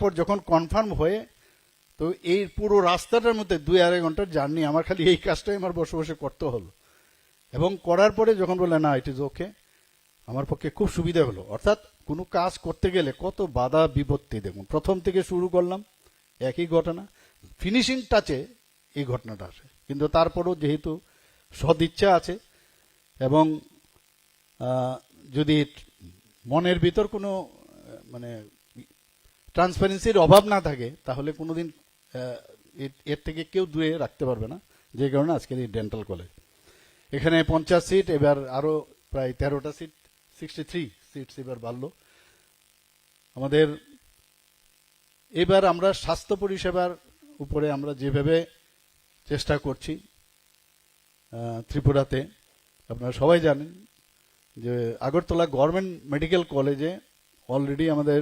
পর যখন কনফার্ম হয়ে, তো এই পুরো রাস্তাটার মধ্যে দুই আড়াই ঘণ্টার জার্নি আমার খালি এই কাজটাই আমার বসে বসে করতে হলো। এবং করার পরে যখন বললে না ইট ইজ ওকে আমার পক্ষে খুব সুবিধা হলো। অর্থাৎ কোনো কাজ করতে গেলে কত বাধা বিপত্তি, দেখুন, প্রথম থেকে শুরু করলাম, একই ঘটনা ফিনিশিং টাচে এই ঘটনাটা আসে। কিন্তু তারপরও যেহেতু সদিচ্ছা আছে এবং যদি মনের ভিতর কোনো মানে ট্রান্সপারেন্সির অভাব না থাকে, তাহলে কোনোদিন এর- থেকে কেউ দূরে রাখতে পারবে না, যে কারণে আজকের এই ডেন্টাল কলেজ এখানে পঞ্চাশ সিট এবার আরও প্রায় তেরোটা সিট সিক্সটি থ্রি সিটস এবার বাড়লো। আমাদের, এবার আমরা স্বাস্থ্য পরিষেবার উপরে আমরা যেভাবে চেষ্টা করছি ত্রিপুরাতে, আপনারা সবাই জানেন যে আগরতলা গভর্নমেন্ট মেডিকেল কলেজে অলরেডি আমাদের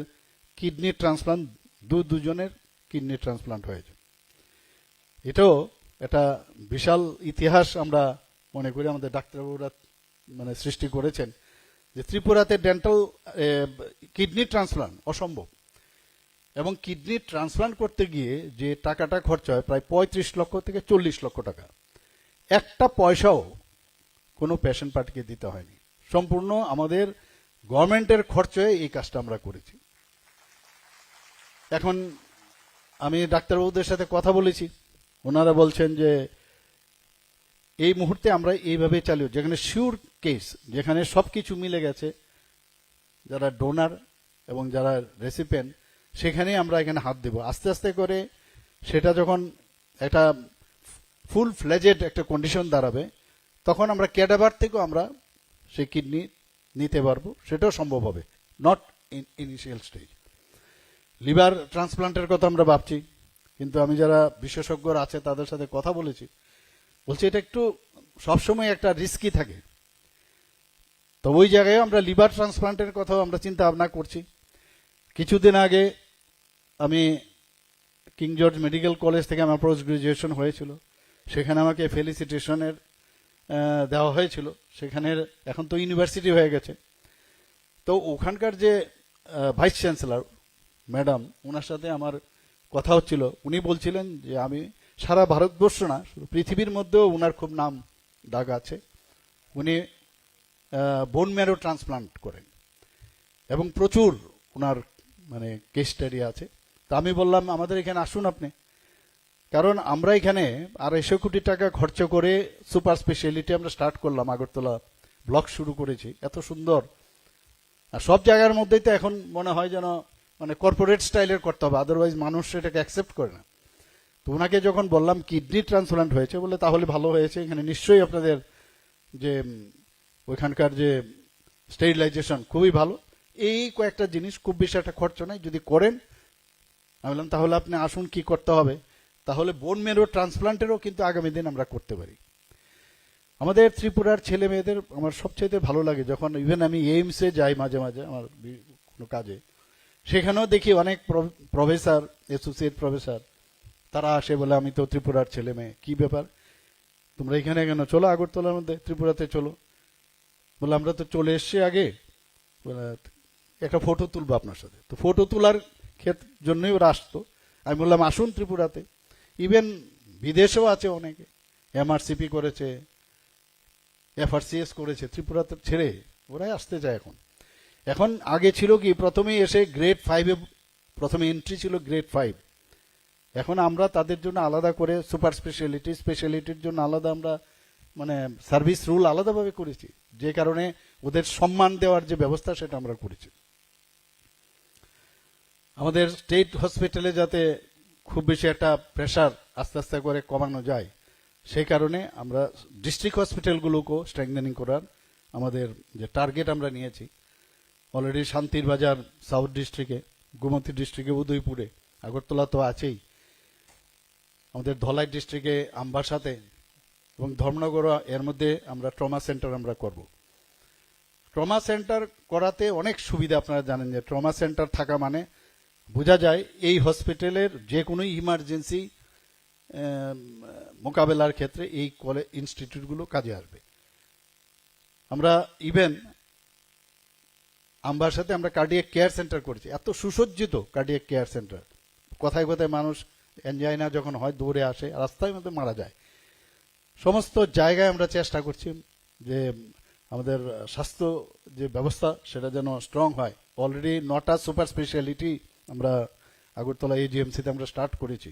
কিডনি ট্রান্সপ্লান্ট, দু দুজনের কিডনি ট্রান্সপ্লান্ট হয়েছে। এটাও একটা বিশাল ইতিহাস আমরা মনে করি, আমাদের ডাক্তারবাবুরা মানে সৃষ্টি করেছেন, যে ত্রিপুরাতে ডেন্টাল কিডনি ট্রান্সপ্লান্ট অসম্ভব। এবং কিডনি ট্রান্সপ্লান্ট করতে গিয়ে যে টাকাটা খরচ হয় প্রায় পঁয়ত্রিশ লক্ষ থেকে চল্লিশ লক্ষ টাকা। একটা পয়সাও কোনো পেশেন্ট পার্টিকে দিতে হয়নি। সম্পূর্ণ আমাদের গভর্নমেন্টের খরচে এই কাজটা আমরা করেছি। এখন আমি ডাক্তারবাবুদের সাথে কথা বলেছি। ওনারা বলছেন যে, এই মুহূর্তে আমরা এইভাবে চালিয়ে, যেখানে শিওর কেস যেখানে সব কিছু মিলে গেছে, যারা ডোনার এবং যারা রেসিপেন্ট সেখানে আমরা এখানে হাত দেব। আস্তে আস্তে করে সেটা যখন একটা ফুল ফ্লেজেড একটা কন্ডিশন দাঁড়াবে, তখন আমরা ক্যাডাভার থেকেও আমরা সেই কিডনি নিতে পারব। সেটাও সম্ভব হবে not in initial stage liver ট্রান্সপ্লান্টের কথা আমরা ভাবছি, কিন্তু আমি যারা বিশেষজ্ঞরা আছে তাদের সাথে কথা বলেছি, বলছি এটা একটু সবসময় একটা রিস্কি থাকে। তো ওই জায়গায় আমরা লিভার ট্রান্সপ্লান্টের কথাও আমরা চিন্তা ভাবনা করছি। কিছুদিন আগে আমি কিং জর্জ মেডিকেল কলেজ থেকে আমার পোস্ট গ্রাজুয়েশন হয়েছিল। সেখানে আমাকে ফেলিসিটেশনের দেওয়া হয়েছিল। সেখানের এখন তো ইউনিভার্সিটি হয়ে গেছে। তো ওখানকার যে ভাইস চ্যান্সেলর ম্যাডাম ওনার সাথে আমার কথা হচ্ছিল। উনি বলছিলেন যে, আমি সারা ভারতবর্ষ না, শুধু পৃথিবীর মধ্যেও ওনার খুব নাম ডাক আছে। উনি বোন ম্যারো ট্রান্সপ্লান্ট করেন। এবং প্রচুর ওনার মানে কেস স্টাডি আছে। তা আমি বললাম, আমাদের এখানে আসুন আপনি। কারণ আমরা এখানে আড়াইশো কোটি টাকা খরচ করে সুপার স্পেশালিটি আমরা স্টার্ট করলাম, আগরতলা ব্লক শুরু করেছি। এত সুন্দর। আর সব জায়গার মধ্যেই তো এখন মনে হয় যেন মানে কর্পোরেট স্টাইলের করতে হবে আদারওয়াইজ মানুষ সেটাকে অ্যাকসেপ্ট করে না। তো ওনাকে যখন বললাম কিডনি ট্রান্সপ্লান্ট হয়েছে বলে, তাহলে ভালো হয়েছে, এখানে নিশ্চয়ই আপনাদের যে ওইখানকার যে স্টেরিলাইজেশন খুবই ভালো। এই কয়েকটা জিনিস খুব বেশি একটা খরচ নাই, যদি করেন, আমি বললাম তাহলে আপনি আসুন কি করতে হবে। তাহলে বোন মেরো ট্রান্সপ্লান্টেরও কিন্তু আগামী দিন আমরা করতে পারি। আমাদের ত্রিপুরার ছেলে মেয়েদের আমার সবচেয়ে ভালো লাগে, যখন ইভেন আমি এইমসে যাই মাঝে মাঝে, আমার কোনো কাজে সেখানেও দেখি অনেক প্রফেসর অ্যাসোসিয়েট প্রফেসর তারা আসে বলে, আমি তো ত্রিপুরার ছেলে মেয়ে। কি ব্যাপার? তোমরা এখানে কেন? চলো আগরতলার মধ্যে, ত্রিপুরাতে চলো। বলে, আমরা তো চলে এসছি আগে। একটা ফটো তুলবো আপনার সাথে। তো ফটো তোলার ক্ষেত, জন্যই ওরা আসতো। আমি বললাম, আসুন ত্রিপুরাতে। ইভেন বিদেশেও আছে অনেকে। এমআরসিপি করেছে এফআরসিএস করেছে, ত্রিপুরাতে ছেড়ে ওরাই আসতে চায় এখন। এখন আগে ছিল কি, প্রথমেই এসে গ্রেড ফাইভে প্রথমে এন্ট্রি ছিল গ্রেড ফাইভ এখন আমরা তাদের জন্য আলাদা করে সুপার স্পেশালিটি স্পেশালিটির জন্য আলাদা আমরা মানে সার্ভিস রুল আলাদাভাবে করেছি। যে কারণে ওদের সম্মান দেওয়ার যে ব্যবস্থা সেটা আমরা করেছি। আমাদের স্টেট হসপিটালে যাতে খুব বেশি একটা প্রেশার আস্তে আস্তে করে কমানো যায়, সেই কারণে আমরা ডিস্ট্রিক্ট হসপিটালগুলোকেও স্ট্রেংথেনিং করার আমাদের যে টার্গেট আমরা নিয়েছি। অলরেডি শান্তির বাজার সাউথ ডিস্ট্রিক্টে গোমতী ডিস্ট্রিক্টে উদয়পুরে আগরতলা তো আছেই। আমাদের ধলাই ডিস্ট্রিক্টে আমবাসাতে এবং ধর্মনগর এর মধ্যে আমরা ট্রমা সেন্টার আমরা করব। ট্রমা সেন্টার করাতে অনেক সুবিধা আপনারা জানেন যে ট্রমা সেন্টার থাকা মানে বোঝা যায় এই হসপিটালের যে কোনো ইমার্জেন্সি মোকাবেলার ক্ষেত্রে এই কলেজ ইনস্টিটিউটগুলো কাজে আসবে। আমরা ইভেন আমবাসাতে আমরা কার্ডিয়াক কেয়ার সেন্টার করেছি। এত সুসজ্জিত কার্ডিয়াক কেয়ার সেন্টার কথায় কথায় মানুষ এনজাইনা যখন হয়, দৌড়ে আসে, রাস্তায় মধ্যে মারা যায়। সমস্ত জায়গায় আমরা চেষ্টা করছি যে আমাদের স্বাস্থ্য যে ব্যবস্থা, সেটা যেন স্ট্রং হয়। অলরেডি নটা সুপার স্পেশালিটি আমরা আগরতলা এজিএমসিতে আমরা স্টার্ট করেছি।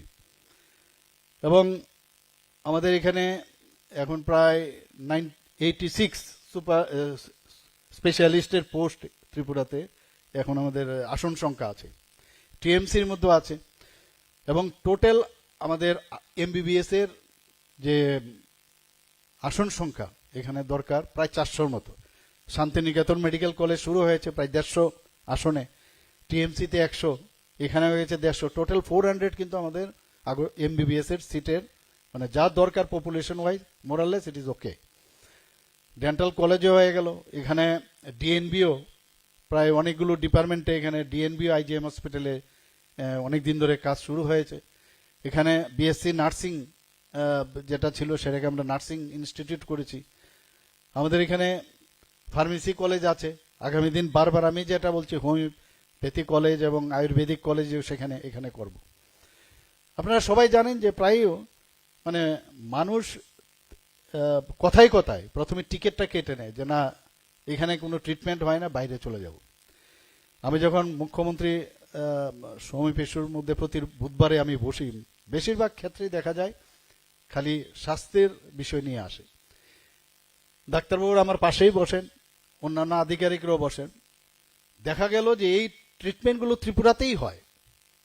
এবং আমাদের এখানে এখন প্রায় নাইন এইটি সিক্স সুপার স্পেশালিস্টের পোস্ট ত্রিপুরাতে এখন আমাদের আসন সংখ্যা আছে। টিএমসির মধ্যে আছে। এবং টোটাল আমাদের এমবিবিএস এর যে আসন সংখ্যা এখানে দরকার প্রায় চারশোর মতো। শান্তিনিকেতন মেডিকেল কলেজ শুরু হয়েছে প্রায় দেড়শো আসনে, টিএমসিতে একশো এখানে হয়েছে দেড়শো। টোটাল ফোর হান্ড্রেড কিন্তু আমাদের এমবিবিএস এর সিটের মানে যা দরকার population wise more or less it is okay. Dental কলেজও হয়ে গেল, এখানে ডিএনবিও প্রায় অনেকগুলো ডিপার্টমেন্টে এখানে ডিএনবিও আইজিএম হসপিটালে অনেক দিন ধরে কাজ শুরু হয়েছে। এখানে বিএসসি নার্সিং যেটা ছিল সেটাকে আমরা নার্সিং ইনস্টিটিউট করেছি। আমাদের এখানে ফার্মেসি কলেজ আছে। আগামী দিন বারবার আমি যেটা বলছি হোমিওপ্যাথি কলেজ এবং আয়ুর্বেদিক কলেজেও সেখানে, এখানে করব। আপনারা সবাই জানেন যে প্রায়ই মানে মানুষ কথায় কথায় প্রথমে টিকিটটা কেটে নেয় যে না এখানে কোনো ট্রিটমেন্ট হয় না, বাইরে চলে যাব। আমি যখন মুখ্যমন্ত্রী সৌমি পেশুর মধ্যে প্রতি বুধবারে আমি বসি, বেশিরভাগ ক্ষেত্রেই দেখা যায় খালি স্বাস্থ্যের বিষয় নিয়ে আসে। ডাক্তারবাবুরা আমার পাশেই বসেন, অন্যান্য আধিকারিকরাও বসেন। দেখা গেল যে এই ট্রিটমেন্টগুলো ত্রিপুরাতেই হয়,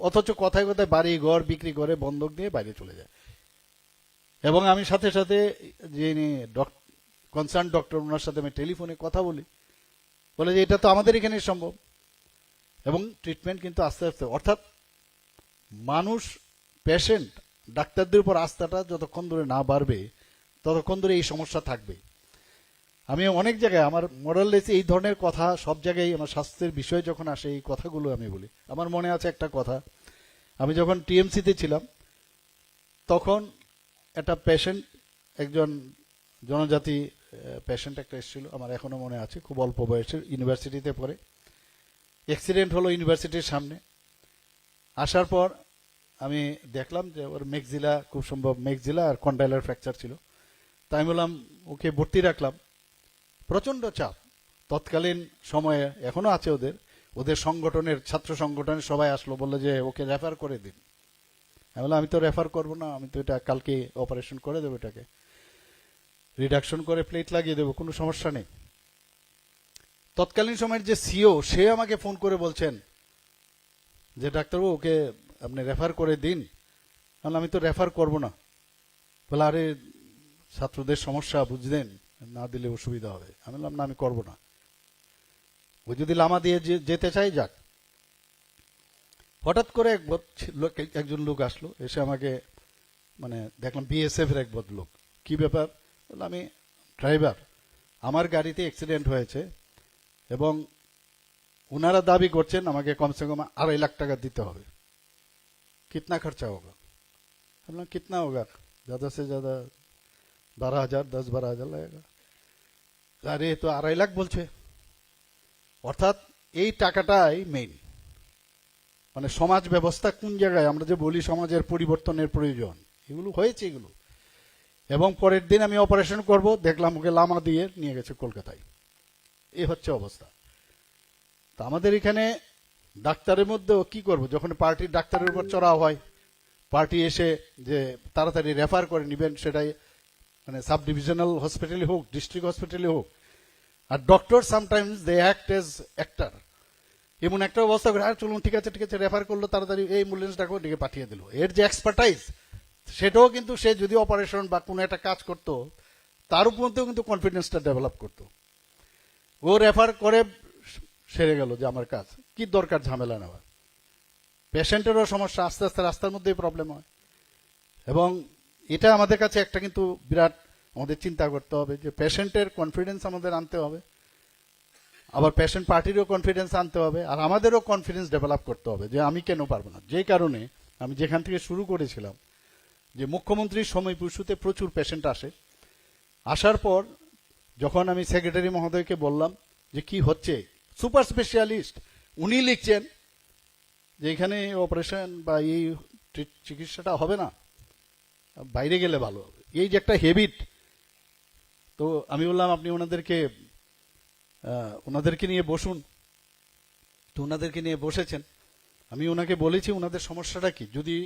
অথচ কথায় কথায় বাড়ি ঘর বিক্রি করে বন্ধক দিয়ে বাইরে চলে যায়। এবং আমি সাথে সাথে যিনি কনসার্ন ডক্টর ওনার সাথে আমি টেলিফোনে কথা বলি। বলে যে, এটা তো আমাদের এখানে সম্ভব। এবং ট্রিটমেন্ট কিন্তু আস্তে আস্তে, অর্থাৎ মানুষ পেশেন্ট ডাক্তারদের উপর আস্থাটা যতক্ষণ ধরে না বাড়বে, ততক্ষণ ধরে এই সমস্যা থাকবে। আমি অনেক জায়গায়, আমার মোরাললেসে এই ধরনের কথা সব জায়গায় আমার স্বাস্থ্যের বিষয় যখন আসে, এই কথাগুলো আমি বলি। আমার মনে আছে একটা কথা। আমি যখন টিএমসিতে ছিলাম, তখন একটা পেশেন্ট একজন জনজাতি পেশেন্ট একটা এসেছিল, আমার এখনও মনে আছে, খুব অল্প বয়সের ইউনিভার্সিটিতে পড়ে। অ্যাক্সিডেন্ট হলো ইউনিভার্সিটির সামনে। আসার পর আমি দেখলাম যে ওর মেঘজিলা খুব সম্ভব মেঘজিলা আর কন্ডাইলার ফ্র্যাকচার ছিল। তাই বললাম, ওকে ভর্তি রাখলাম। প্রচণ্ড চাপ। তৎকালীন সময়ে এখনও আছে ওদের। ওদের সংগঠনের, ছাত্র সংগঠনের সবাই আসলো, বলল যে ওকে রেফার করে দিন। আমি বললাম, আমি তো রেফার করব না, আমি তো এটা কালকে অপারেশন করে দেবো এটাকে। রিডাকশন করে প্লেট লাগিয়ে দেবো, কোনো সমস্যা নেই। তৎকালীন সময়ের যে সিও সে আমাকে ফোন করে বলছেন যে, ডাক্তারবাবু, ওকে আপনি রেফার করে দিন। আমি আমি তো রেফার করব না। বলে, আরে, ছাত্রদের সমস্যা, বুঝলেন? না দিলে অসুবিধা হবে। আমি বললাম, না, আমি করব না। ও যদি লামা দিয়ে যেতে চাই যাক। হঠাৎ করে এক একজন লোক আসলো, এসে আমাকে মানে দেখলাম বিএসএফ এর এক লোক কি ব্যাপার? বললাম, আমি ড্রাইভার আমার গাড়িতে অ্যাক্সিডেন্ট হয়েছে এবং উনারা দাবি করছেন আমাকে কমসে কম আড়াই লাখ টাকা দিতে হবে कितना खर्चा होगा हम लोग कितना होगा ज्यादा से ज्यादा बारह हजार दस बारह हजार लगेगा আরে তো আড়াই লাখ বলছে অর্থাৎ এই টাকাটাই মেইন মানে সমাজ ব্যবস্থা কোন জায়গায় আমরা যে বলি সমাজের পরিবর্তনের প্রয়োজন এগুলো হয়েছে এগুলো এবং পরের দিন আমি অপারেশন করব, দেখলাম ওকে লামা দিয়ে নিয়ে গেছে কলকাতায়। এ হচ্ছে অবস্থা। তা আমাদের এখানে ডাক্তারের মধ্যেও কি করব? যখন পার্টির ডাক্তারের উপর চড়াও হয় পার্টি এসে যে তাড়াতাড়ি রেফার করে নিবেন সেটাই মানে সাব ডিভিশনাল হসপিটালে হোক ডিস্ট্রিক্ট হসপিটালে হোক, আর doctor sometimes they act as actor এমন একটা অবস্থা করে, আর চলুন, ঠিক আছে ঠিক আছে রেফার করল, তাড়াতাড়ি এই অ্যাম্বুলেন্স ডাকো ডেকে পাঠিয়ে দিল। এর যে এক্সপার্টাইজ সেটাও কিন্তু সে যদি অপারেশন বা কোনো একটা কাজ করতো, তার উপরেও কিন্তু কনফিডেন্সটা ডেভেলপ করতো। ও রেফার করে সেরে গেল যে আমার কাজ, কি দরকার ঝামেলা নেওয়া পেশেন্টেরও সমস্যা, আস্তে আস্তে রাস্তার মধ্যেই প্রবলেম হয়। এবং এটা আমাদের কাছে একটা কিন্তু বিরাট আমাদের চিন্তা করতে হবে যে পেশেন্টের কনফিডেন্স আমাদের আনতে হবে। আবার পেশেন্ট পার্টিরও কনফিডেন্স আনতে হবে, আর আমাদেরও কনফিডেন্স ডেভেলপ করতে হবে যে আমি কেন পারব না। যে কারণে আমি যেখান থেকে শুরু করেছিলাম যে মুখ্যমন্ত্রীর সময় পুষুতে প্রচুর পেশেন্ট আসে। আসার পর যখন আমি সেক্রেটারি মহোদয়কে বললাম যে কি হচ্ছে সুপার স্পেশালিস্ট উনি লিখছেন যে এখানে অপারেশন বা এই চিকিৎসাটা হবে না, বাইরে গেলে ভালো হবে। এই যে একটা হেবিট তো আমি বললাম, আপনি ওনাদেরকে ওনাদেরকে নিয়ে বসুন। তো ওনাদেরকে নিয়ে বসেছেন। আমি ওনাকে বলেছি, ওনাদের সমস্যাটা কি? যদি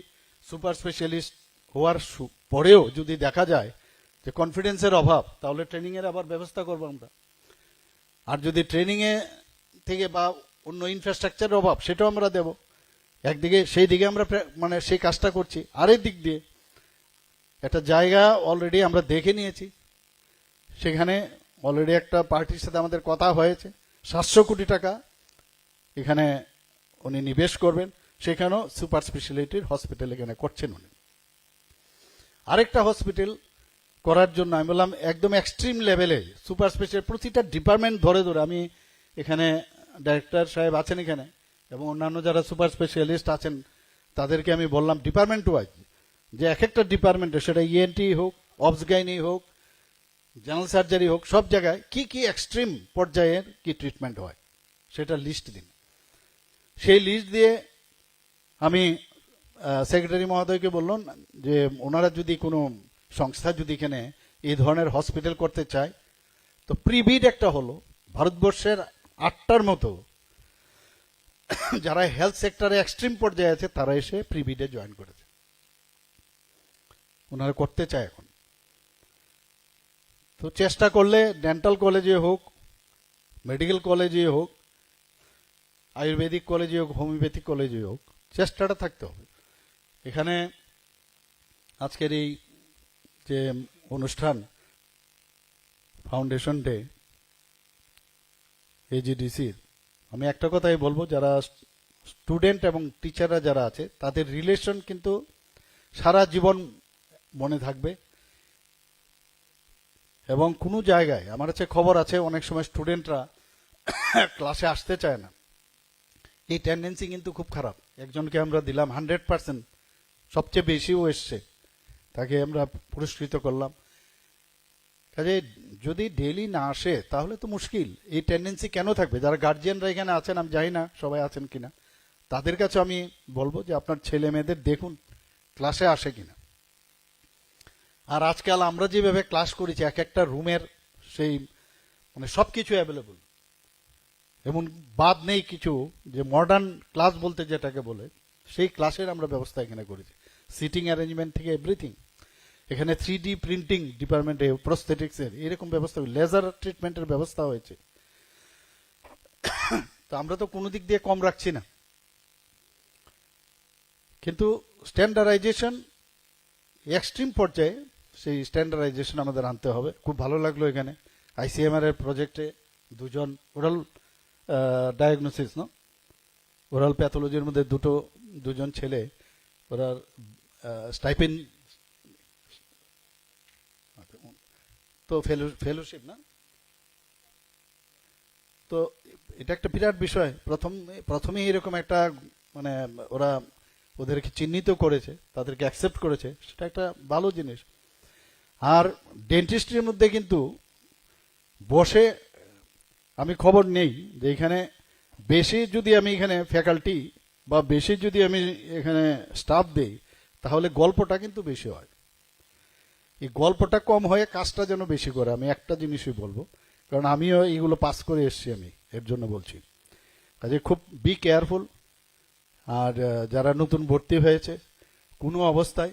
সুপার স্পেশালিস্ট হওয়ার পরেও যদি দেখা যায় যে কনফিডেন্সের অভাব, তাহলে ট্রেনিং এর আবার ব্যবস্থা করব আমরা। আর যদি ট্রেনিং এ থেকে বা অন্য ইনফ্রাস্ট্রাকচারের অভাব, সেটাও আমরা দেব। একদিকে, সেই দিকে আমরা মানে সেই কাজটা করছি। আরেক দিক দিয়ে একটা জায়গা অলরেডি আমরা দেখে নিয়েছি। সেখানে অলরেডি একটা পার্টির সাথে আমাদের কথা হয়েছে। সাতশো কোটি টাকা এখানে উনি নিবেশ করবেন। সেখানেও সুপার স্পেশালিটির হসপিটাল এখানে করছেন উনি। আরেকটা হসপিটাল করার জন্য আমি বললাম, একদম এক্সট্রিম লেভেলে সুপার স্পেশাল প্রতিটা ডিপার্টমেন্ট ধরে ধরে আমি এখানে ডাইরেক্টর সাহেব আছেন এখানে, এবং অন্যান্য যারা সুপার স্পেশালিস্ট আছেন, তাদেরকে আমি বললাম ডিপার্টমেন্ট ওয়াইজ যে এক একটা ডিপার্টমেন্টে সেটা ইএনটি হোক অবস গাইনি হোক জেনারেল সার্জারি হোক, সব জায়গায় কি কি এক্সট্রিম পর্যায়ের কি ট্রিটমেন্ট হয়, সেটা লিস্ট দিন। সেই লিস্ট দিয়ে আমি সেক্রেটারি মহোদয়কে বললাম যে ওনারা যদি কোনো সংস্থা যদি এখানে এই ধরনের হসপিটাল করতে চায়, তো প্রিবিড একটা হলো, ভারতবর্ষের আটটার মতো যারা হেলথ সেক্টরে এক্সট্রিম পর্যায়ে আছে, তারা এসে প্রিবিডে জয়েন করেছে। ওনারা করতে চায় এখন। তো চেষ্টা করলে ডেন্টাল কলেজে হোক, মেডিকেল কলেজে হোক, আয়ুর্বেদিক কলেজে হোক, হোমিওপ্যাথিক কলেজে হোক, চেষ্টাটা থাকতে হবে। এখানে আজকের এই যে অনুষ্ঠান ফাউন্ডেশন ডে এজিডিসির আমি একটা কথাই বলব, যারা স্টুডেন্ট এবং টিচাররা যারা আছে, তাদের রিলেশন কিন্তু সারা জীবন মনে থাকবে। এবং কোনো জায়গায়, আমার কাছে খবর আছে, অনেক সময় স্টুডেন্টরা ক্লাসে আসতে চায় না। এই টেন্ডেন্সি কিন্তু খুব খারাপ। একজনকে আমরা দিলাম হান্ড্রেড পার্সেন্ট সবচেয়ে বেশিও এসছে। তাকে আমরা পুরস্কৃত করলাম। কাজে যদি ডেলি না আসে, তাহলে তো মুশকিল। এই টেন্ডেন্সি কেন থাকবে? যারা গার্জিয়ানরা এখানে আছেন, আমি জানি না সবাই আছেন কিনা। তাদের কাছে আমি বলব যে আপনার ছেলে মেয়েদের দেখুন ক্লাসে আসে কিনা। আর আজকাল আমরা যেভাবে ক্লাস করেছি, এক একটা রুমের সেই মানে সব কিছু অ্যাভেলেবল এমন বাদ নেই কিছু, যে মডার্ন ক্লাস বলতে যেটাকে বলে, সেই ক্লাসের আমরা ব্যবস্থা এখানে করেছি। সিটিং অ্যারেঞ্জমেন্ট থেকে এভরিথিং এখানে থ্রি ডি প্রিন্টিং ডিপার্টমেন্টে প্রস্থেটিক্স এর এরকম ব্যবস্থা লেজার ট্রিটমেন্টের ব্যবস্থা হয়েছে। তো আমরা তো কোনো দিক দিয়ে কম রাখছি না। কিন্তু স্ট্যান্ডার্ডাইজেশন এক্সট্রিম পর্যায়ে সেই স্ট্যান্ডার্ডাইজেশন আমাদের আনতে হবে। খুব ভালো লাগল এখানে। আইসিএমআর এর প্রজেক্টে দুজন ওরাল ডায়াগনোসিস ন ওরাল প্যাথোলজির মধ্যে দুটো, দুজন ছেলে, ওরা স্টাইপেন তো ফেলোশিপ না? তো এটা একটা বিরাট বিষয়। প্রথম, প্রথমেই এরকম একটা মানে ওরা ওদেরকে চিহ্নিত করেছে, তাদেরকে অ্যাকসেপ্ট করেছে, সেটা একটা ভালো জিনিস। আর ডেন্টিস্ট্রির মধ্যে কিন্তু বসে আমি খবর নেই যে এখানে বেশি যদি আমি এখানে ফ্যাকাল্টি বা বেশি যদি আমি এখানে স্টাফ দেই তাহলে গল্পটা কিন্তু বেশি হয়। এই গল্পটা কম হয়ে কাজটা যেন বেশি করে, আমি একটা জিনিসই বলব। কারণ আমিও এইগুলো পাস করে এসেছি আমি, এর জন্য বলছি। কাজে খুব বি কেয়ারফুল আর যারা নতুন ভর্তি হয়েছে, কোনো অবস্থায়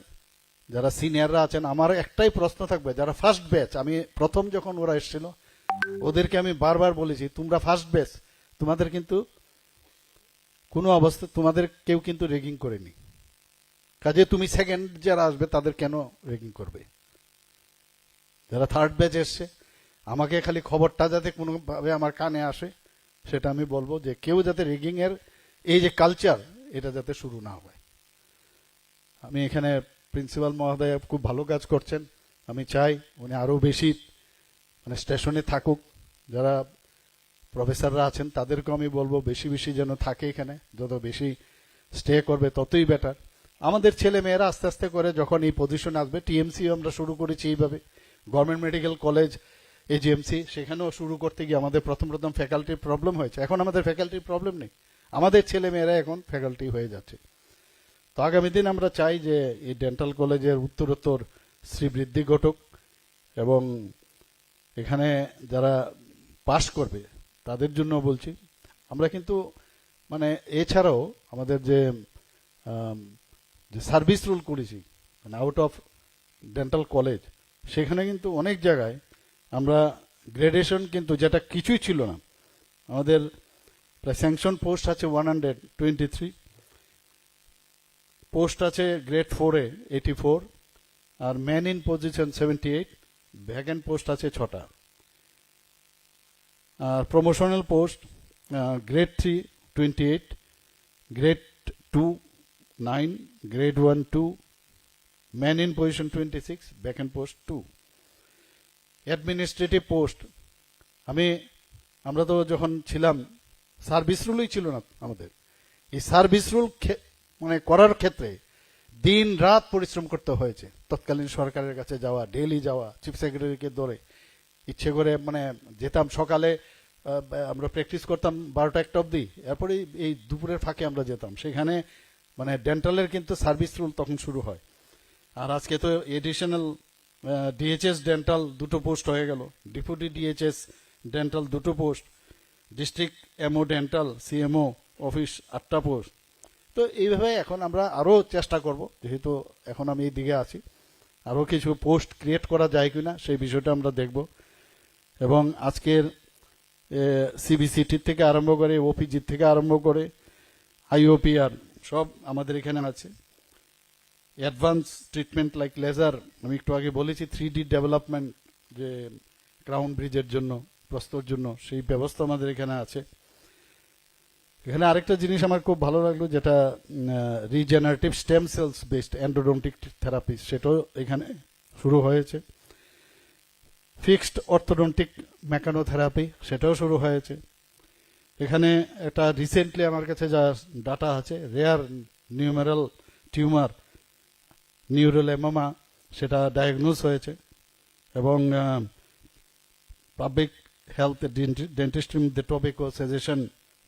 যারা সিনিয়ররা আছেন, আমার একটাই প্রশ্ন থাকবে, যারা ফার্স্ট ব্যাচ আমি প্রথম যখন ওরা এসেছিল, ওদেরকে আমি বারবার বলেছি, তোমরা ফার্স্ট ব্যাচ তোমাদের কিন্তু কোনো অবস্থা, তোমাদের কেউ কিন্তু রেগিং করেনি। কাজে তুমি সেকেন্ড যারা আসবে, তাদের কেন রেগিং করবে? যারা থার্ড ব্যাচ এসছে, আমাকে খালি খবরটা যাতে কোনোভাবে আমার কানে আসে, সেটা আমি বলব যে কেউ যাতে রেগিং এর এই যে কালচার এটা যাতে শুরু না হয়। আমি এখানে প্রিন্সিপাল মহোদয় খুব ভালো কাজ করছেন। আমি চাই উনি আরও বেশি মানে স্টেশনে থাকুক। যারা প্রফেসররা আছেন, তাদেরকেও আমি বলব বেশি বেশি যেন থাকে এখানে। যত বেশি স্টে করবে, ততই বেটার আমাদের ছেলে মেয়েরা আস্তে আস্তে করে যখন এই পজিশন আসবে টিএমসি আমরা শুরু করেছি এইভাবে। গভর্নমেন্ট মেডিকেল কলেজ এজিএমসি সেখানেও শুরু করতে গিয়ে আমাদের প্রথম প্রথম ফ্যাকাল্টির প্রবলেম হয়েছে। এখন আমাদের ফ্যাকাল্টির প্রবলেম নেই। আমাদের ছেলে মেয়েরা এখন ফ্যাকাল্টি হয়ে যাচ্ছে। তো আগামী দিন আমরা চাই যে এই ডেন্টাল কলেজের উত্তরোত্তর শ্রীবৃদ্ধি ঘটুক এবং এখানে যারা পাশ করবে, তাদের জন্য বলছি। আমরা কিন্তু মানে এছাড়াও আমাদের যে যে সার্ভিস রুল করেছি মানে আউট অফ ডেন্টাল কলেজ সেখানে কিন্তু অনেক জায়গায় আমরা গ্রেডেশন কিন্তু যেটা কিছুই ছিল না। আমাদের প্রায় স্যাংশন পোস্ট আছে one hundred twenty three post আছে গ্রেড ফোরে eighty four R man in position seventy eight vacant post আছে ছটা। আর promotional post grade three twenty eight grade two nine one two man in position twenty six vacant post two administrative post আমি, আমরা তো যখন ছিলাম service রুলই ছিল না আমাদের। এই সার্ভিস রুল মানে করার ক্ষেত্রে দিন রাত পরিশ্রম করতে হয়েছে। তৎকালীন সরকারের কাছে যাওয়া ডেইলি যাওয়া চিফ সেক্রেটারিকে ধরে ইচ্ছে করে মানে যেতাম সকালে আমরা প্র্যাকটিস করতাম বারোটা একটা অবধি। এরপরে এই দুপুরের ফাঁকে আমরা যেতাম। সেখানে মানে ডেন্টালের কিন্তু সার্ভিস রুল তখন শুরু হয়। আর আজকে তো এডিশনাল ডিএইচএস ডেন্টাল দুটো পোস্ট হয়ে গেল। ডিপুটি ডিএইচএস ডেন্টাল দুটো post district MO dental CMO office আটটা পোস্ট তো এইভাবে এখন আমরা আরও চেষ্টা করব, যেহেতু এখন আমি এই দিকে আছি। আরও কিছু পোস্ট ক্রিয়েট করা যায় কি না সেই বিষয়টা আমরা দেখব। এবং আজকের সিবিসিটির থেকে আরম্ভ করে ওপিজির থেকে আরম্ভ করে আইওপিআর সব আমাদের এখানে আছে। অ্যাডভান্স ট্রিটমেন্ট লাইক লেজার আমি একটু আগে বলেছি থ্রি ডি ডেভেলপমেন্ট যে ক্রাউন ব্রিজের জন্য, প্রস্তর জন্য, সেই ব্যবস্থা আমাদের এখানে আছে। এখানে আরেকটা জিনিস আমার খুব ভালো লাগল, যেটা regenerative stem cells based endodontic therapy সেটাও এখানে শুরু হয়েছে। ফিক্সড অর্থোডন্টিক মেকানোথেরাপি সেটাও শুরু হয়েছে। এখানে একটা রিসেন্টলি আমার কাছে যা ডাটা আছে রেয়ার নিউমেরাল টিউমার নিউরাল এমামা সেটা ডায়াগনোজ হয়েছে এবং পাবলিক হেলথ ডেন্টিস্ট্রি দ্য ও সাজেশন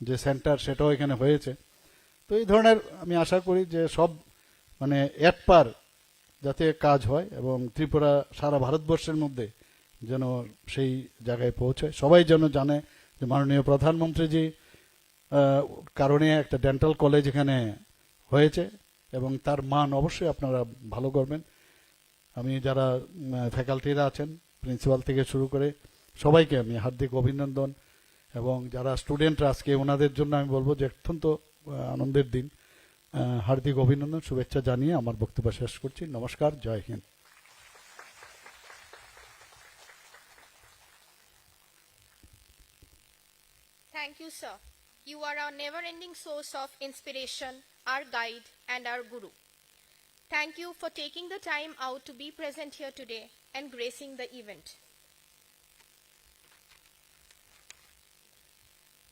যে সেন্টার সেটাও এখানে হয়েছে। তো এই ধরনের আমি আশা করি যে সব মানে এক পার যাতে কাজ হয় এবং ত্রিপুরা সারা ভারতবর্ষের মধ্যে যেন সেই জায়গায় পৌঁছায়। সবাই যেন জানে যে মাননীয় প্রধানমন্ত্রীজি কারণে একটা ডেন্টাল কলেজ এখানে হয়েছে এবং তার মান অবশ্যই আপনারা ভালো করবেন। আমি যারা ফ্যাকাল্টিরা আছেন, প্রিন্সিপাল থেকে শুরু করে সবাইকে আমি হার্দিক অভিনন্দন এবং যারা স্টুডেন্টরা আজকে ওনাদের জন্য আমি বলব যে অত্যন্ত আনন্দের দিন। হার্দিক অভিনন্দন, শুভেচ্ছা জানিয়ে আমার বক্তব্য শেষ করছি। নমস্কার, জয় Hind. Thank you, sir. You are our never ending source of inspiration, our guide, and our guru. Thank you for taking the time out to be present here today and gracing the event.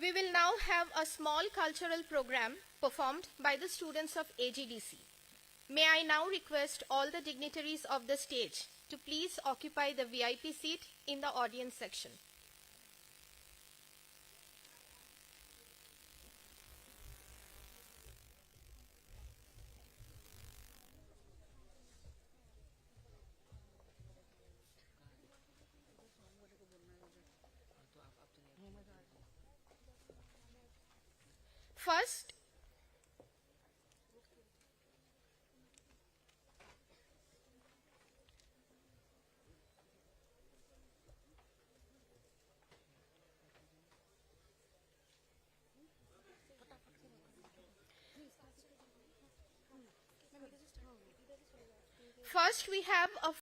We will now have a small cultural program performed by the students of AGDC. May I now request all the dignitaries of the stage to please occupy the VIP seat in the audience section. First, First, we have a